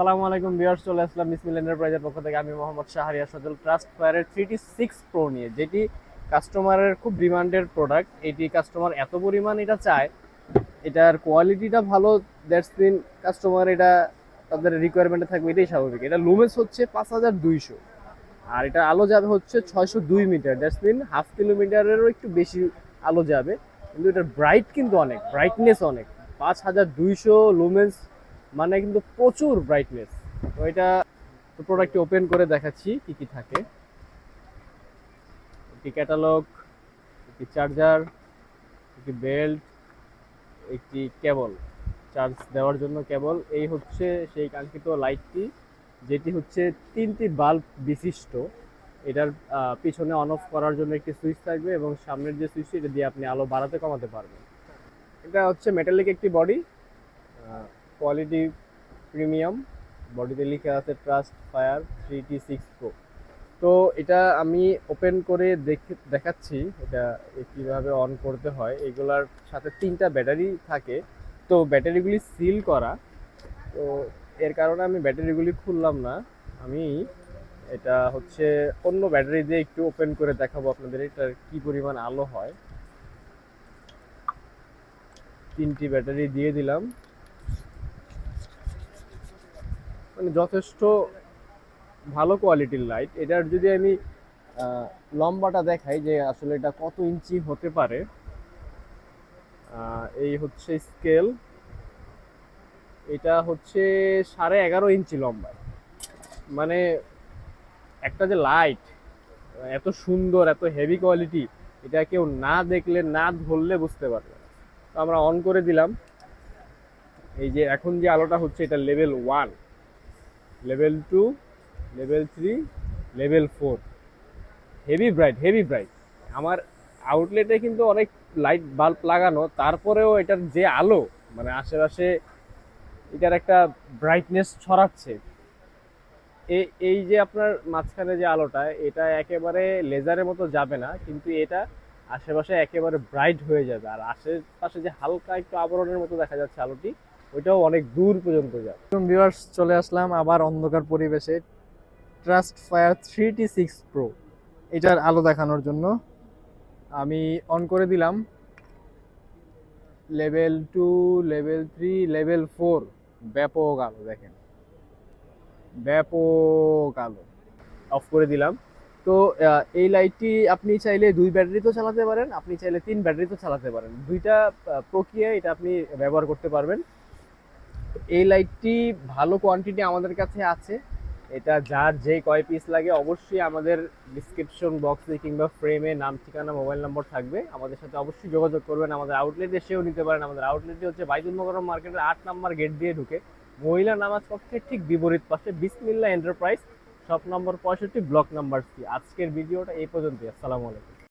আসসালামু আলাইকুম ভিউয়ার্স, চলে আসলাম বিসমিল এন্টারপ্রাইজের পক্ষ থেকে। আমি মোহাম্মদ শাহরিয়া সজল ট্রাস্ট ফায়ারের থ্রি টি সিক্স প্রো নিয়ে, যেটি কাস্টমারের খুব ডিমান্ডেড প্রোডাক্ট এটি কাস্টমার এত পরিমাণ এটা চায়, এটার কোয়ালিটিটা ভালো দ্যাটস মিন কাস্টমার এটা তাদের রিকোয়ারমেন্টে থাকবে, এটাই স্বাভাবিক। এটা লুমেন্স হচ্ছে পাঁচ হাজার দুইশো। আর এটা আলো যাবে হচ্ছে ছয়শো দুই মিটার দ্যাটস মিন হাফ কিলোমিটারেরও একটু বেশি আলো যাবে। কিন্তু এটার ব্রাইট কিন্তু অনেক ব্রাইটনেস অনেক। পাঁচ হাজার দুইশো লুমেন্স মানে কিন্তু প্রচুর ব্রাইটনেস তো এটা তো প্রোডাক্টটি ওপেন করে দেখাচ্ছি, কি কি থাকে। একটি ক্যাটালগ একটি চার্জার একটি বেল্ট একটি কেবল চার্জ দেওয়ার জন্য কেবল এই হচ্ছে সেই কাঙ্ক্ষিত লাইটটি যেটি হচ্ছে তিনটি বাল্ব বিশিষ্ট। এটার পিছনে অন অফ করার জন্য একটি সুইচ থাকবে এবং সামনের যে সুইচটি এটা দিয়ে আপনি আলো বাড়াতে কমাতে পারবেন। এটা হচ্ছে মেটালিক একটি বডি কোয়ালিটি প্রিমিয়াম, বডিতে লিখে আছে trust fire three T six pro তো এটা আমি ওপেন করে দেখে, দেখাচ্ছি এটা কীভাবে অন করতে হয়। এগুলার সাথে তিনটা ব্যাটারি থাকে। তো ব্যাটারিগুলি সিল করা। তো এর কারণে আমি ব্যাটারিগুলি খুললাম না। আমি এটা হচ্ছে অন্য ব্যাটারি দিয়ে একটু ওপেন করে দেখাবো আপনাদের এটার কি পরিমাণ আলো হয়। তিনটি ব্যাটারি দিয়ে দিলাম। মানে যথেষ্ট ভালো কোয়ালিটির লাইট এটার যদি আমি লম্বাটা দেখাই যে আসলে এটা কত ইঞ্চি হতে পারে এই হচ্ছে স্কেল এটা হচ্ছে সাড়ে এগারো ইঞ্চি লম্বা। মানে একটা যে লাইট এত সুন্দর, এত হেভি কোয়ালিটি এটা কেউ না দেখলে, না ধরলে বুঝতে পারবে তো আমরা অন করে দিলাম। এই যে এখন যে আলোটা হচ্ছে, এটা level one level two level three level four heavy bright heavy bright আমার আউটলেটে কিন্তু অনেক লাইট বাল্ব লাগানো, তারপরেও এটার যে আলো মানে আশেপাশে এটার একটা ব্রাইটনেস ছড়াচ্ছে। এই যে আপনার মাঝখানে যে আলোটা, এটা একেবারে লেজারের মতো যাবে না, কিন্তু এটা আশেপাশে একেবারে ব্রাইট হয়ে যাবে। আর আশেপাশে যে হালকা একটু আবরণের মতো দেখা যাচ্ছে আলোটি ওইটাও অনেক দূর পর্যন্ত যাবে ভিউয়ার্স চলে আসলাম আবার অন্ধকার পরিবেশে। Trust fire three T six pro এটার আলো দেখানোর জন্য। আমি অন করে দিলাম। Level two level three level four ব্যাপক আলো, দেখেন। ব্যাপক আলো। অফ করে দিলাম। তো এই লাইটটি আপনি চাইলে দুই ব্যাটারি তো চালাতে পারেন, আপনি চাইলে তিন ব্যাটারি তো চালাতে পারেন। দুইটা প্রক্রিয়া এটা আপনি ব্যবহার করতে পারবেন। এই লাইটটি ভালো কোয়ান্টিটি আমাদের কাছে আছে। এটা যার যে কয় পিস লাগে, অবশ্যই আমাদের ডিসক্রিপশন বক্সে কিংবা ফ্রেমে নাম, ঠিকানা মোবাইল নম্বর থাকবে। আমাদের সাথে অবশ্যই যোগাযোগ করবেন। আমাদের আউটলেট এসেও নিতে পারেন। আমাদের আউটলেটটি হচ্ছে বাইতুল মকরম মার্কেটের আট নম্বর গেট দিয়ে ঢুকে। মহিলা নামাজ কক্ষের ঠিক বিপরীত পাশে বিসমিল্লা এন্টারপ্রাইজ শপ নম্বর পঁয়ষট্টি ব্লক নাম্বার সি আজকের ভিডিওটা এই পর্যন্তই। আসসালামু আলাইকুম।